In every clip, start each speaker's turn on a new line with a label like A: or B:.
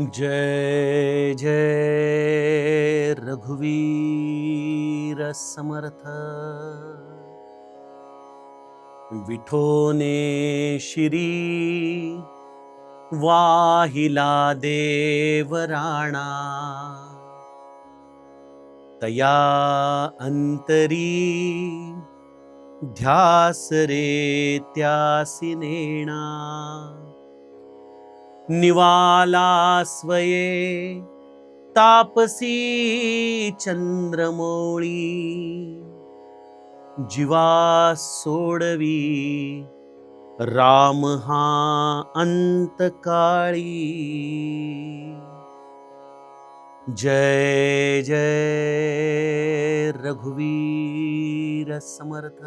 A: जय जय रघुवीर समर्थ। विठोने श्री वाहिला देवराणा तया अंतरी ध्यास रे त्यासी नेणा। निवाला स्वये तापसी चंद्रमोळी। जीवा सोडवी। राम हा अंतकाळी। जय जय रघुवीर समर्थ।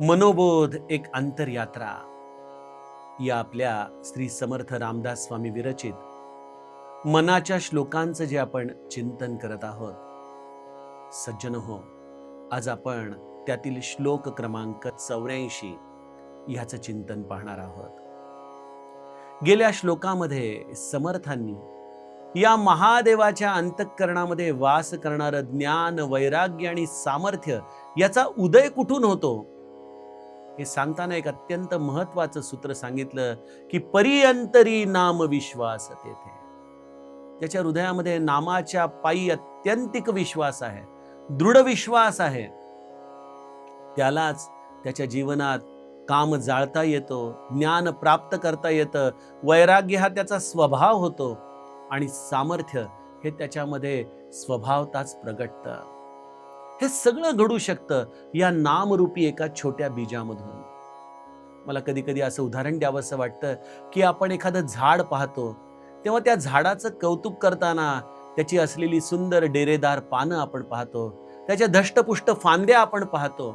A: मनोबोध एक अंतरयात्रा. या आपल्या श्री समर्थ रामदास स्वामी विरचित मनाच्या श्लोकांचं जे आपण चिंतन करत आहोत. सज्जन हो आज आपण त्यातील श्लोक क्रमांक चौऱ्याऐंशी ह्याचं चिंतन पाहणार आहोत. गेल्या श्लोकामध्ये समर्थांनी या महादेवाच्या अंतःकरणामध्ये वास करणारं ज्ञान वैराग्य आणि सामर्थ्य याचा उदय कुठून होतो? हे सांगताना एक अत्यंत महत्वाचं सूत्र सांगितलं की परियंतरी नाम विश्वास तेथे. त्याच्या हृदयामध्ये नामाच्या पायी अत्यंतिक विश्वास आहे दृढ विश्वास आहे. त्यालाच त्याच्या जीवनात काम जाळता येतो ज्ञान प्राप्त करता येतं वैराग्य हा त्याचा स्वभाव होतो आणि सामर्थ्य हे त्याच्यामध्ये स्वभावताच प्रगटतं. हे सगळं घडू शकतं या नामरूपी एका छोट्या बीजामधून. मला कधी कधी असं उदाहरण द्यावंसं वाटतं की आपण एखादं झाड पाहतो तेव्हा त्या झाडाचं कौतुक करताना त्याची असलेली सुंदर डेरेदार पानं आपण पाहतो त्याच्या धष्टपुष्ट फांद्या आपण पाहतो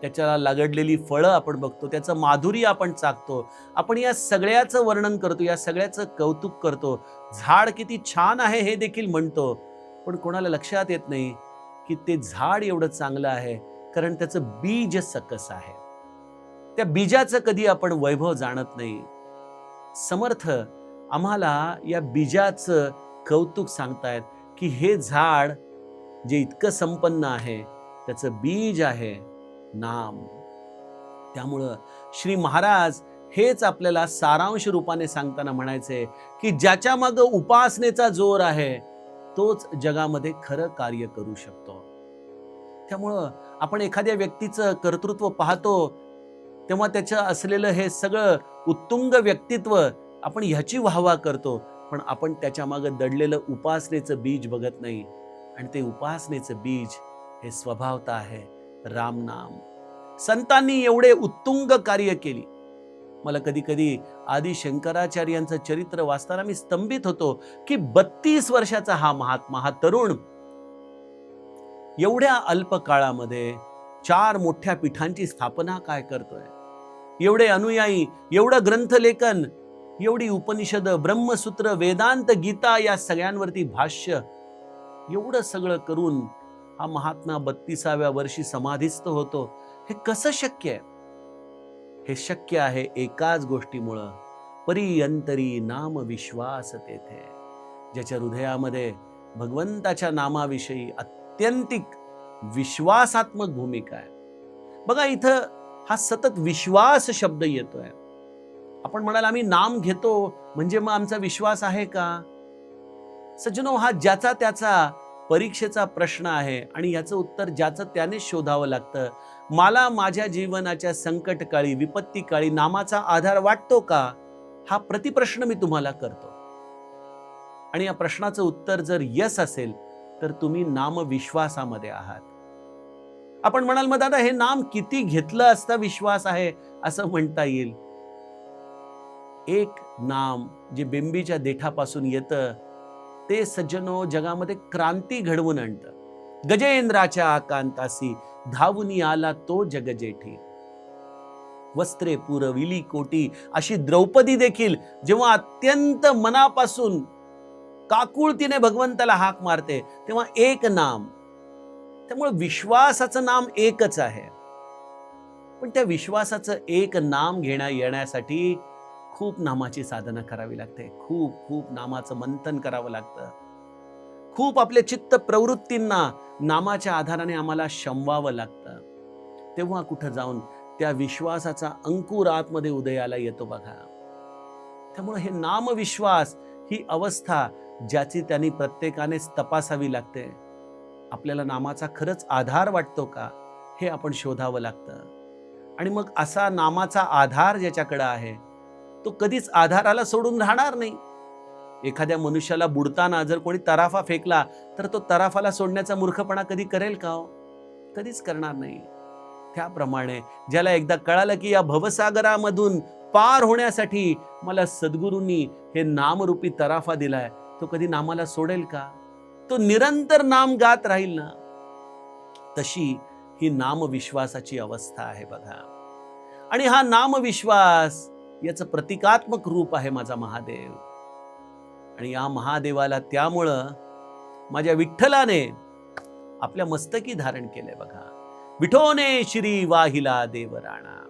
A: त्याच्याला लागडलेली फळं आपण बघतो त्याचं माधुरी आपण चाकतो आपण या सगळ्याचं वर्णन करतो या सगळ्याचं कौतुक करतो. झाड किती छान आहे हे देखील म्हणतो पण कोणाला लक्षात येत नाही की ते झाड एवढं चांगलं आहे कारण त्याचं बीज सकस आहे. त्या बीजाचं कधी आपण वैभव जाणत नाही. समर्थ आम्हाला या बीजाचं कौतुक सांगतायत की हे झाड जे इतकं संपन्न आहे त्याचं बीज आहे नाम. त्यामुळं श्री महाराज हेच आपल्याला सारांश रूपाने सांगताना म्हणायचे की ज्याच्या मागं उपासनेचा जोर आहे तोच जगामध्ये खरं कार्य करू शकतो. त्यामुळं आपण एखाद्या व्यक्तीचं कर्तृत्व पाहतो तेव्हा त्याचं असलेलं हे सगळं उत्तुंग व्यक्तित्व आपण ह्याची वाहवा करतो पण आपण त्याच्या मागं दडलेलं उपासनेचं बीज बघत नाही. आणि ते उपासनेचं बीज हे स्वभावता आहे रामनाम. संतांनी एवढे उत्तुंग कार्य केली. मला कधी कधी आदी शंकराचार्यांचं चरित्र वाचताना मी स्तंभित होतो की बत्तीस वर्षाचा हा महात्मा हा तरुण एवढ्या अल्प काळामध्ये चार मोठ्या पीठांची स्थापना काय करतोय? एवढे अनुयायी एवढं ग्रंथलेखन एवढी उपनिषद ब्रह्मसूत्र वेदांत गीता या सगळ्यांवरती भाष्य एवढं सगळं करून हा महात्मा बत्तीसाव्या वर्षी समाधीस्थ होतो. हे कसं शक्य आहे? हे शक्य आहे एकाच गोष्टीमुळं. परियंतरी नाम विश्वास तेथे. ज्याच्या हृदयामध्ये भगवंताच्या नामाविषयी अत्यंतिक विश्वासात्मक भूमिका आहे. बघा इथं हा सतत विश्वास शब्द येतोय. आपण म्हणाल आम्ही नाम घेतो म्हणजे मग आमचा विश्वास आहे का? सज्जनो हा ज्याचा त्याचा परीक्षेचा प्रश्न आहे आणि याचं उत्तर ज्याचं त्याने शोधावं लागतं. मला माझ्या जीवनाच्या संकटकाळी विपत्तीकाळी नामाचा आधार वाटतो का? हा प्रतिप्रश्न मी तुम्हाला करतो. आणि या प्रश्नाचं उत्तर जर यस असेल तर तुम्ही नाम विश्वासामध्ये आहात. आपण म्हणाल मग दादा हे नाम किती घेतलं असता विश्वास आहे? असं म्हणता येईल. एक नाम जे बिंबीच्या देठापासून येतं ते सज्जनो जगामध्ये क्रांती घडवून आणतं. गजेंद्राच्या आकांतासी धावून आला तो जगजेठी. वस्त्रे पुरविली कोटी अशी द्रौपदी देखील जेव्हा अत्यंत मनापासून काकुळतीने भगवंताला हाक मारते तेव्हा एक नाम. त्यामुळे विश्वासाचं नाम एकच आहे. पण त्या विश्वासाचं एक नाम घेण्या येण्यासाठी खूप नामाची साधना करावी लागते. खूप खूप नामाचं मंथन करावं लागतं. खूप आपल्या चित्त प्रवृत्तींना नामाच्या आधाराने आम्हाला शमवावं लागतं. तेव्हा कुठं जाऊन त्या विश्वासाचा अंकुर आतमध्ये उदयाला येतो बघा. त्यामुळे हे नामविश्वास ही अवस्था ज्याची त्यांनी प्रत्येकानेच तपासावी लागते. आपल्याला नामाचा खरंच आधार वाटतो का? हे आपण शोधावं लागतं. आणि मग असा नामाचा आधार ज्याच्याकडं आहे तो कधीच आधाराला सोडून राहणार नाही. एखाद्या मनुष्याला बुडताना जर कोणी तराफा फेकला तर तो तराफाला सोडण्याचा मूर्खपणा कधी करेल का हो? कधीच करणार नाही. त्याप्रमाणे ज्याला एकदा कळालं की या भवसागरामधून पार होण्यासाठी मला सद्गुरूंनी हे नामरूपी तराफा दिलाय तो कधी नामाला सोडेल का? तो निरंतर नाम गात राहील ना? तशी ही नामविश्वासाची अवस्था आहे बघा. आणि हा नामविश्वास याचं प्रतिकात्मक रूप आहे माझा महादेव. आणि या महादेवाला त्यामुळं माझ्या विठ्ठलाने आपल्या मस्तकी धारण केलंय बघा. विठोने श्री वाहिला देवराणा.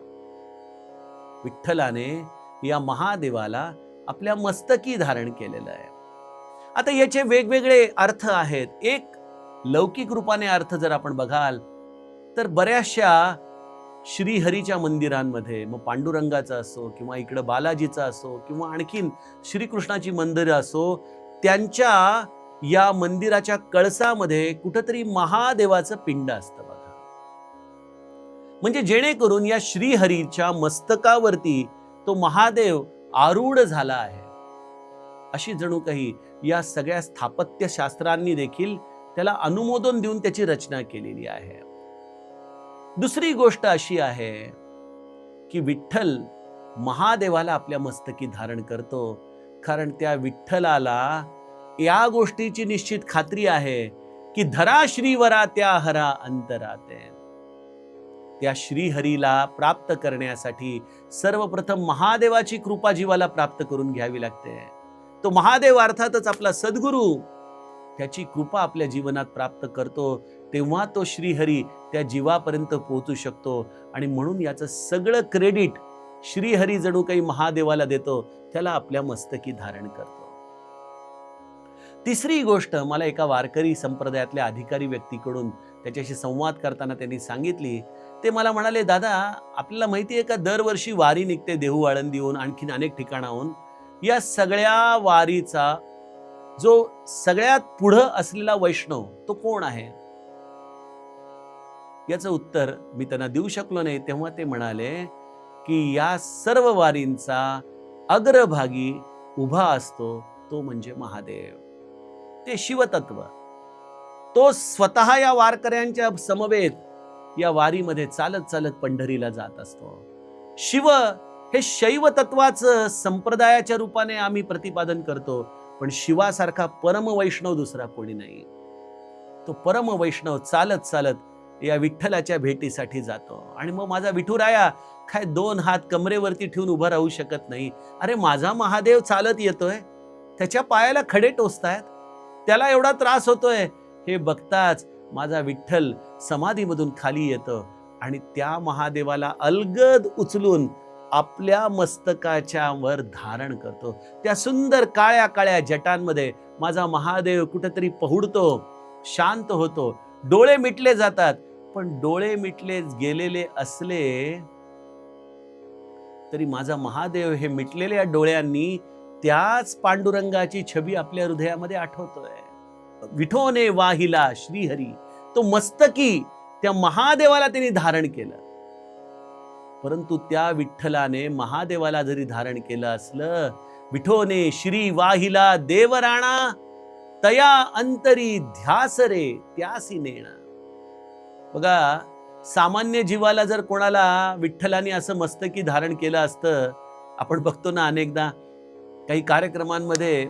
A: विठ्ठलाने या महादेवाला आपल्या मस्तकी धारण केलेलं आहे. आता याचे वेगवेगळे अर्थ आहेत. एक लौकिक रूपाने अर्थ जर आपण बघाल तर बऱ्याचशा श्रीहरीच्या मंदिरांमध्ये मग पांडुरंगाचा असो किंवा इकडं बालाजीचा असो किंवा आणखीन श्रीकृष्णाची मंदिरं असो त्यांच्या या मंदिराच्या कळसामध्ये कुठंतरी महादेवाचं पिंड असतं बघा. म्हणजे जेणेकरून या श्रीहरीच्या मस्तकावरती तो महादेव आरूढ झाला आहे. अशी जणू काही या सगळ्या स्थापत्यशास्त्रांनी देखील त्याला अनुमोदन देऊन त्याची रचना केलेली आहे. दुसरी गोष्ट अशी आहे की विठ्ठल महादेवाला आपल्या मस्तकी धारण करतो. कारण त्या विठ्ठलाला या गोष्टीची निश्चित खात्री आहे की धरा श्रीवरा त्या हरा अंतराते. त्या श्रीहरीला प्राप्त करण्यासाठी सर्वप्रथम महादेवाची कृपा जीवाला प्राप्त करून घ्यावी लागते. तो महादेव अर्थातच आपला सद्गुरू त्याची कृपा आपल्या जीवनात प्राप्त करतो तेव्हा तो श्रीहरी त्या जीवापर्यंत पोहोचू शकतो. आणि म्हणून याचं सगळं क्रेडिट श्रीहरी जणू काही महादेवाला देतो त्याला आपल्या मस्तकी धारण करतो. तिसरी गोष्ट मला एका वारकरी संप्रदायातल्या अधिकारी व्यक्तीकडून त्याच्याशी संवाद करताना त्यांनी सांगितली. ते मला म्हणाले दादा आपल्याला माहिती आहे का दरवर्षी वारी निघते देहू आळंदीहून आणखीन अनेक ठिकाणाहून. या सगळ्या वारीचा जो सगळ्यात पुढं असलेला वैष्णव तो कोण आहे? याचं उत्तर मी त्यांना देऊ शकलो नाही. तेव्हा ते म्हणाले की या सर्व वारींचा अग्रभागी उभा असतो तो म्हणजे महादेव. ते शिवतत्व. तो स्वतः या वारकऱ्यांच्या समवेत या वारीमध्ये चालत चालत पंढरीला जात असतो. शिव हे शैव तत्वाचं संप्रदायाच्या रूपाने आम्ही प्रतिपादन करतो. पण शिवासारखा परमवैष्णव दुसरा कोणी नाही. तो परमवैष्णव चालत चालत या विठ्ठलाच्या भेटीसाठी जातो. आणि मग माझा विठुराया काय दोन हात कमरेवरती ठेवून उभं राहू शकत नाही. अरे माझा महादेव चालत येतोय. त्याच्या पायाला खडे टोचतायत. त्याला एवढा त्रास होतोय. हे बघताच माझा विठ्ठल समाधीमधून खाली येतो. आणि त्या महादेवाला अलगद उचलून आपल्या मस्तकाच्या वर धारण करतो. त्या सुंदर काळ्या काळ्या जटांमध्ये माझा महादेव कुठेतरी पहुडतो शांत होतो. डोळे मिटले जातात पण डोळे मिटले गेलेले असले तरी माझा महादेव हे मिटलेल्या डोळ्यांनी त्याच पांडुरंगाची छबी आपल्या हृदयामध्ये आठवतोय. विठोने वाहिला श्रीहरी तो मस्तकी त्या महादेवाला त्यांनी धारण केलं. परंतु त्या विठ्ठलाने महादेवाला जरी धारण केलं असलं विठोने श्री वाहिला देवराणा तया अंतरी ध्यास रे त्यासी नेणा. बघा सामान्य जीवाला जर कोणाला विठ्ठलाने असं मस्तकी धारण केलं असतं आपण बघतो ना अनेकदा काही कार्यक्रमांमध्ये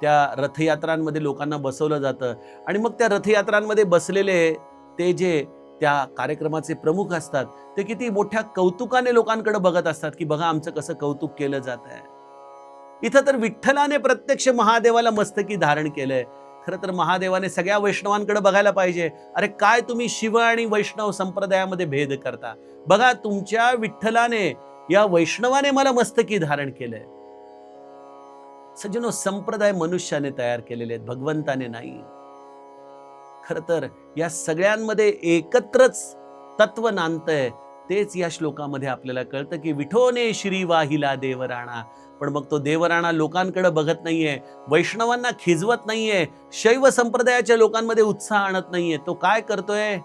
A: त्या रथयात्रांमध्ये लोकांना बसवलं जातं आणि मग त्या रथयात्रांमध्ये बसलेले ते जे त्या कार्यक्रमाचे प्रमुख असतात. ते किती मोठ्या कौतुकाने लोकांकडे बघत असतात की बघा आमचं कसं कौतुक केलं जात आहे. इथं तर विठ्ठलाने प्रत्यक्ष महादेवाला मस्तकी धारण केलंय. खरं तर महादेवाने सगळ्या वैष्णवांकडे बघायला पाहिजे. अरे काय तुम्ही शिव आणि वैष्णव संप्रदायामध्ये भेद करता? बघा तुमच्या विठ्ठलाने या वैष्णवाने मला मस्तकी धारण केलंय. सज्जनो संप्रदाय मनुष्याने तयार केलेले आहेत भगवंताने नाही. खर तर या सगळ्यांमध्ये एकत्रच तत्व नांदतंय तेच या श्लोकामध्ये आपल्याला कळतं की विठोने श्री वाहिला देवराणा. पण मग तो देवराणा लोकांकडे बघत नाहीये वैष्णवांना खिजवत नाहीये शैव संप्रदायाच्या लोकांमध्ये उत्साह आणत नाहीये. तो काय करतोय?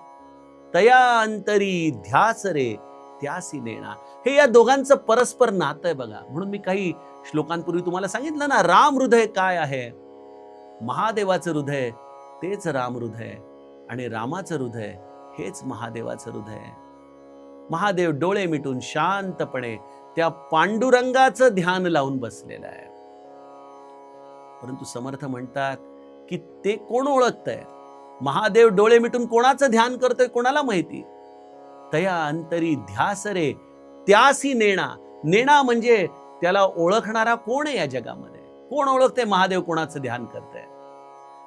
A: तया अंतरी ध्यास रे त्यासी नेणा. हे या दोघांचं परस्पर नातं आहे बघा. म्हणून मी काही श्लोकांपूर्वी तुम्हाला सांगितलं ना राम हृदय काय आहे? महादेवाचं हृदय तेच राम हृदय आणि रामाचं हृदय हेच महादेवाचं हृदय. महादेव डोळे मिटून शांतपणे त्या पांडुरंगाचं ध्यान लावून बसलेलं आहे. परंतु समर्थ म्हणतात की ते कोण ओळखतंय? महादेव डोळे मिटून कोणाचं ध्यान करतोय कोणाला माहिती? तया अंतरी ध्यास रे त्यासी नेणा. नेणा म्हणजे त्याला ओळखणारा कोण आहे या जगामध्ये? कोण ओळखते महादेव कोणाचं ध्यान करतंय?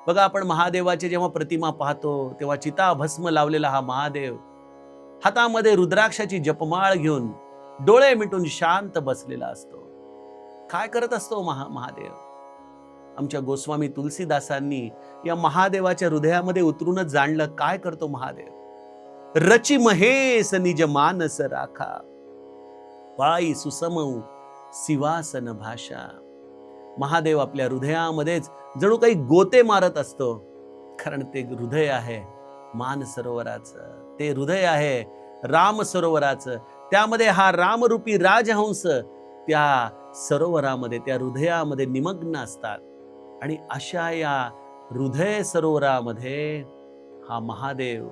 A: बघा आपण महादेवाचे जेव्हा प्रतिमा पाहतो तेव्हा चिता भस्म लावलेला हा महादेव हातामध्ये रुद्राक्षाची जपमाळ घेऊन डोळे मिटून शांत बसलेला असतो. काय करत असतो महा महादेव? आमच्या गोस्वामी तुलसीदासांनी या महादेवाच्या हृदयामध्ये उतरूनच जाणलं काय करतो महादेव? रची महेश निज मानस राखा. पायी सुसमऊ शिवासन भाषा. महादेव आपल्या हृदयामध्येच जणू काही गोते मारत असतो. कारण ते हृदय आहे मान सरोवराचं. ते हृदय आहे राम सरोवराचं. त्यामध्ये हा रामरूपी राजहंस त्या सरोवरामध्ये त्या हृदयामध्ये निमग्न असतात. आणि अशा या हृदय सरोवरामध्ये हा महादेव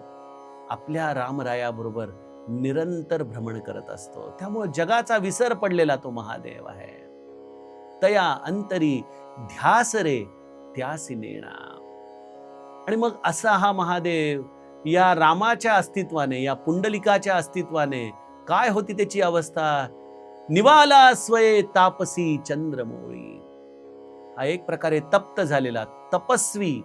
A: आपल्या रामरायाबरोबर निरंतर भ्रमण करत असतो. त्यामुळे जगाचा विसर पडलेला तो महादेव आहे. तया अंतरी ध्यास रे त्यासी नेणा. आणि मग असा हा महादेव या रामाच्या अस्तित्वाने या पुंडलिकाच्या अस्तित्वाने काय होती त्याची अवस्था? निवाला स्वये तापसी चंद्रमोळी. हा एक प्रकारे तप्त झालेला तपस्वी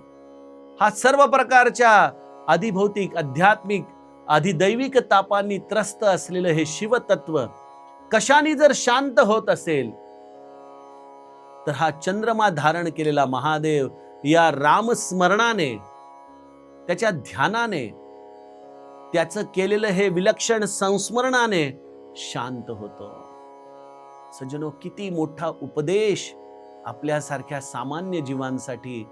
A: हा सर्व प्रकारच्या अधिभौतिक आध्यात्मिक अधिदैविक तापांनी त्रस्त असलेलं हे शिवतत्व कशाने जर शांत होत असेल तर हा चंद्रमा धारण केलेला महादेव या रामस्मरणाने त्याच्या ध्यानाने त्याचं केलेलं हे विलक्षण संस्मरणाने शांत होतो. सज्जनो किती मोठा उपदेश आपल्यासारख्या सामान्य जीवांसाठी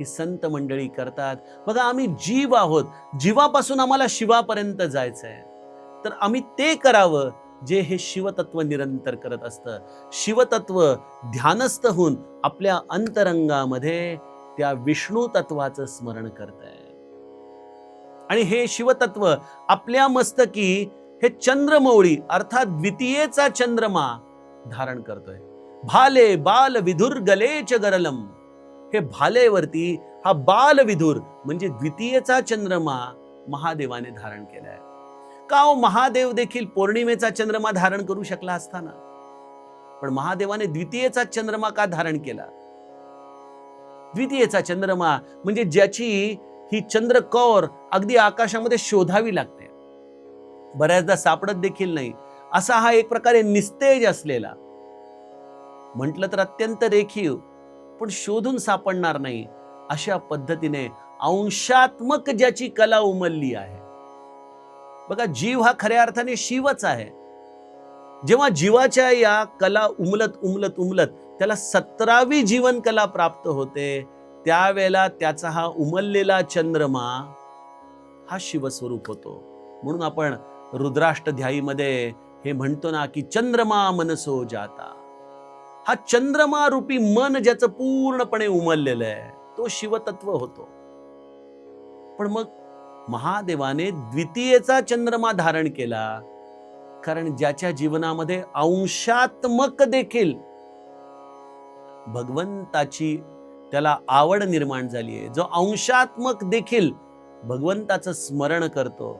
A: ही संत मंडळी करतात. बघा आम्ही जीव आहोत. जीवापासून आम्हाला शिवापर्यंत जायचं आहे तर आम्ही ते करावं जे हे शिवतत्व निरंतर करत असतं. शिवतत्व ध्यानस्थ होऊन आपल्या अंतरंगामध्ये त्या विष्णू तत्वाचं स्मरण करत आहे आणि हे शिवतत्व आपल्या मस्तकी हे चंद्रमौळी अर्थात द्वितीयेचा चंद्रमा धारण करतोय. भाले बाल विधुर गलेच गरलम. हे भालेवरती हा बाल विधुर म्हणजे द्वितीयेचा चंद्रमा महादेवाने धारण केलाय. का महादेव देखील पौर्णिमेचा चंद्रमा धारण करू शकला असताना. पण महादेवाने द्वितीयेचा चंद्रमा का धारण केला? द्वितीयेचा चंद्रमा म्हणजे ज्याची ही चंद्रकौर अगदी आकाशामध्ये शोधावी लागते. बऱ्याचदा सापडत देखील नाही. असा हा एक प्रकारे निस्तेज असलेला. म्हटलं तर अत्यंत रेखीव पण शोधून सापडणार नाही अशा पद्धतीने अंशात्मक ज्याची कला उमलली आहे. बघा जीव हा खऱ्या अर्थाने शिवच आहे. जेव्हा जीवाच्या या कला उमलत उमलत उमलत त्याला सतरावी जीवन कला प्राप्त होते त्यावेळेला त्याचा हा उमललेला चंद्रमा हा शिवस्वरूप होतो. म्हणून आपण रुद्राष्टध्यायीमध्ये हे म्हणतो ना की चंद्रमा मनसो जाता. हा चंद्रमा रूपी मन ज्याचं पूर्णपणे उमललेलं आहे तो शिवतत्व होतो. पण मग महादेवाने द्वितीयेचा चंद्रमा धारण केला. कारण ज्याच्या जीवनामध्ये अंशात्मक देखील भगवंताची त्याला आवड निर्माण झाली आहे. जो अंशात्मक देखील भगवंताचं स्मरण करतो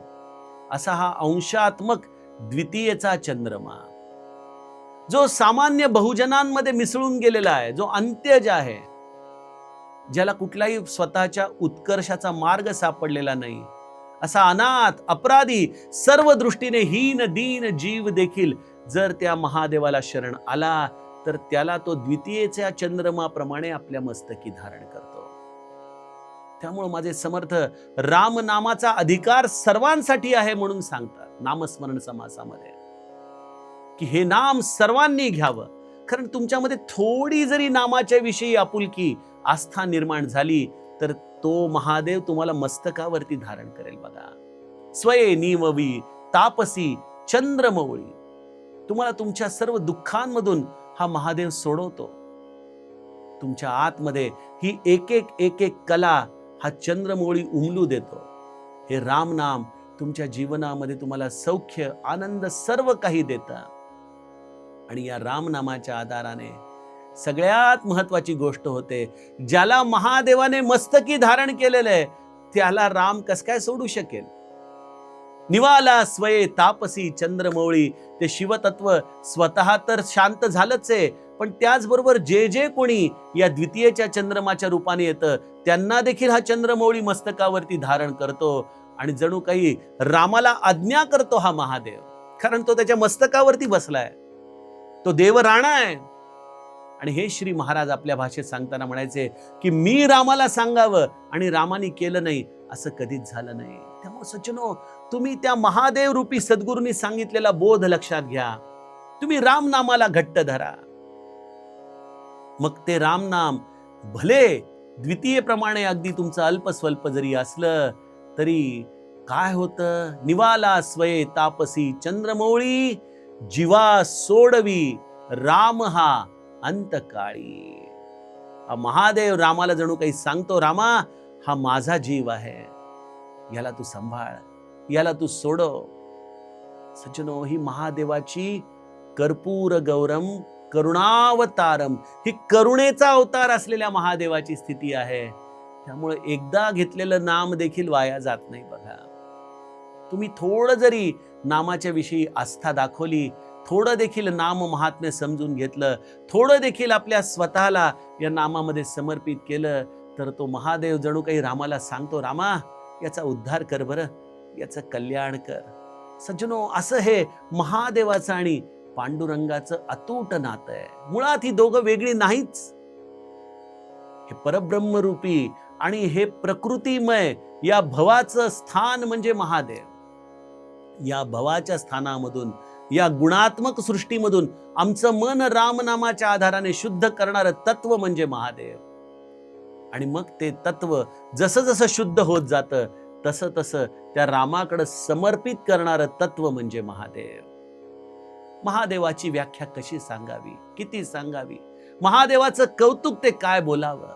A: असा हा अंशात्मक द्वितीयचा चंद्रमा. जो सामान्य बहुजनांमध्ये मिसळून गेलेला आहे जो अंत्यज आहे ज्याला कुठलाही स्वतःच्या उत्कर्षाचा मार्ग सापडलेला नाही असा अनाथ अपराधी सर्व दृष्टीने हीन दीन जीव देखील जर त्या महादेवाला शरण आला तर त्याला तो द्वितीयेच्या चंद्रमाप्रमाणे आपल्या मस्तकी धारण करतो. त्यामुळे माझे समर्थ राम नामाचा अधिकार सर्वांसाठी आहे म्हणून सांगतात नामस्मरण समासामध्ये. की हे नाम सर्वांनी घ्यावं. कारण तुमच्यामध्ये थोडी जरी नामाच्या विषयी आपुलकी आस्था निर्माण झाली तर तो महादेव तुम्हाला मस्तकावरती धारण करेल बघा. स्वये निववी तापसी चंद्रमौळी. तुम्हाला तुमच्या सर्व दुःखांमधून हा महादेव सोडवतो. तुमच्या आतमध्ये ही एक एक एक एक कला हा चंद्रमौळी उमलू देतो. हे रामनाम तुमच्या जीवनामध्ये तुम्हाला सौख्य आनंद सर्व काही देतं. आणि या रामनामाच्या आधाराने सगळ्यात महत्वाची गोष्ट होते. ज्याला महादेवाने मस्तकी धारण केलेलं आहे त्याला राम कस काय सोडू शकेल? निवाला स्वये तापसी चंद्रमौळी ते शिवतत्व स्वतः तर शांत झालंच आहे पण त्याचबरोबर जे जे कोणी या द्वितीयच्या चंद्रमाच्या रूपाने येतं त्यांना देखील हा चंद्रमौळी मस्तकावरती धारण करतो आणि जणू काही रामाला आज्ञा करतो हा महादेव. कारण तो त्याच्या मस्तकावरती बसलाय. तो देव राणा आहे. आणि हे श्री महाराज आपल्या भाषेत सांगताना म्हणायचे की मी रामाला सांगावं आणि रामाने केलं नाही असं कधीच झालं नाही. त्यामुळे सज्जनो तुम्ही त्या महादेव रूपी सद्गुरूंनी सांगितलेला बोध लक्षात घ्या. तुम्ही राम नामाला घट्ट धरा. मग ते राम नाम भले द्वितीय प्रमाणे अगदी तुमचं अल्प स्वल्प जरी असलं तरी काय होतं? निवाला स्वये तापसी चंद्रमौळी जीवा सोडवी राम हा अंतकाळी. हा महादेव रामाला जणू काही सांगतो रामा हा माझा जीव आहे. याला तू सांभाळ याला तू सोडव सज्जनो ही महादेवाची कर्पूर गौरम करुणावतारम ही करुणेचा अवतार असलेल्या महादेवाची स्थिती आहे. त्यामुळे एकदा घेतलेलं नाम देखील वाया जात नाही बघा. तुम्ही थोडं जरी नामाच्या विषयी आस्था दाखवली थोडं देखील नाम महात्म्य समजून घेतलं थोडं देखील आपल्या स्वतःला या नामामध्ये समर्पित केलं तर तो महादेव जणू काही रामाला सांगतो रामा याचा उद्धार कर बरं याचं कल्याण कर. सज्जनो असं हे महादेवाचं आणि पांडुरंगाचं अतूट नातं आहे. मुळात ही दोघं वेगळी नाहीच. हे परब्रह्मरूपी आणि हे प्रकृतीमय या भवाचं स्थान म्हणजे महादेव. या भवाच्या स्थानामधून या गुणात्मक सृष्टीमधून आमचं मन रामनामाच्या आधाराने शुद्ध करणारं तत्व म्हणजे महादेव. आणि मग ते तत्व जसं जसं शुद्ध होत जातं तसं तसं त्या रामाकडे समर्पित करणारं तत्व म्हणजे महादेव. महादेवाची व्याख्या कशी सांगावी? किती सांगावी? महादेवाचं कौतुक ते काय बोलावं?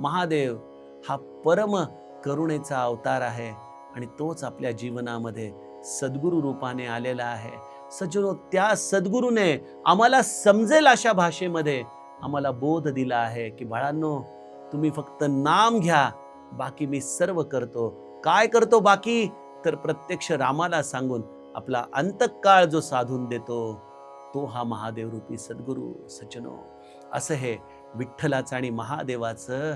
A: महादेव हा परम करुणेचा अवतार आहे आणि तोच आपल्या जीवनामध्ये सद्गुरु रूपाने आलेला आहे. सज्जनो त्या सद्गुरूने आम्हाला समजेल अशा भाषेमध्ये. आम्हाला बोध दिला आहे की बाळांनो तुम्ही फक्त नाम घ्या बाकी मी सर्व करतो. काय करतो बाकी? तर प्रत्यक्ष रामाला सांगून आपला अंतकाळ जो साधून देतो तो हा महादेव रूपी सद्गुरू सज्जनो. असं हे विठ्ठलाचं आणि महादेवाचं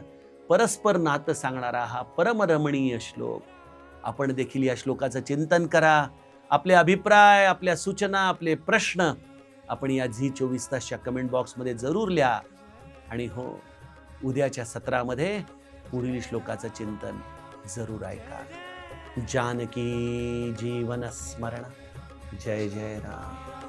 A: परस्पर नातं सांगणारा हा परमरमणीय श्लोक. आपण देखील या श्लोकाचं चिंतन करा. आपले अभिप्राय आपल्या सूचना आपले प्रश्न आपण या झी चोवीस तासच्या कमेंट बॉक्समध्ये जरूर लिहा. आणि हो उद्याच्या सत्रामध्ये पुढील श्लोकाचं चिंतन जरूर ऐका. जानकी जीवन स्मरण. जय जय राम.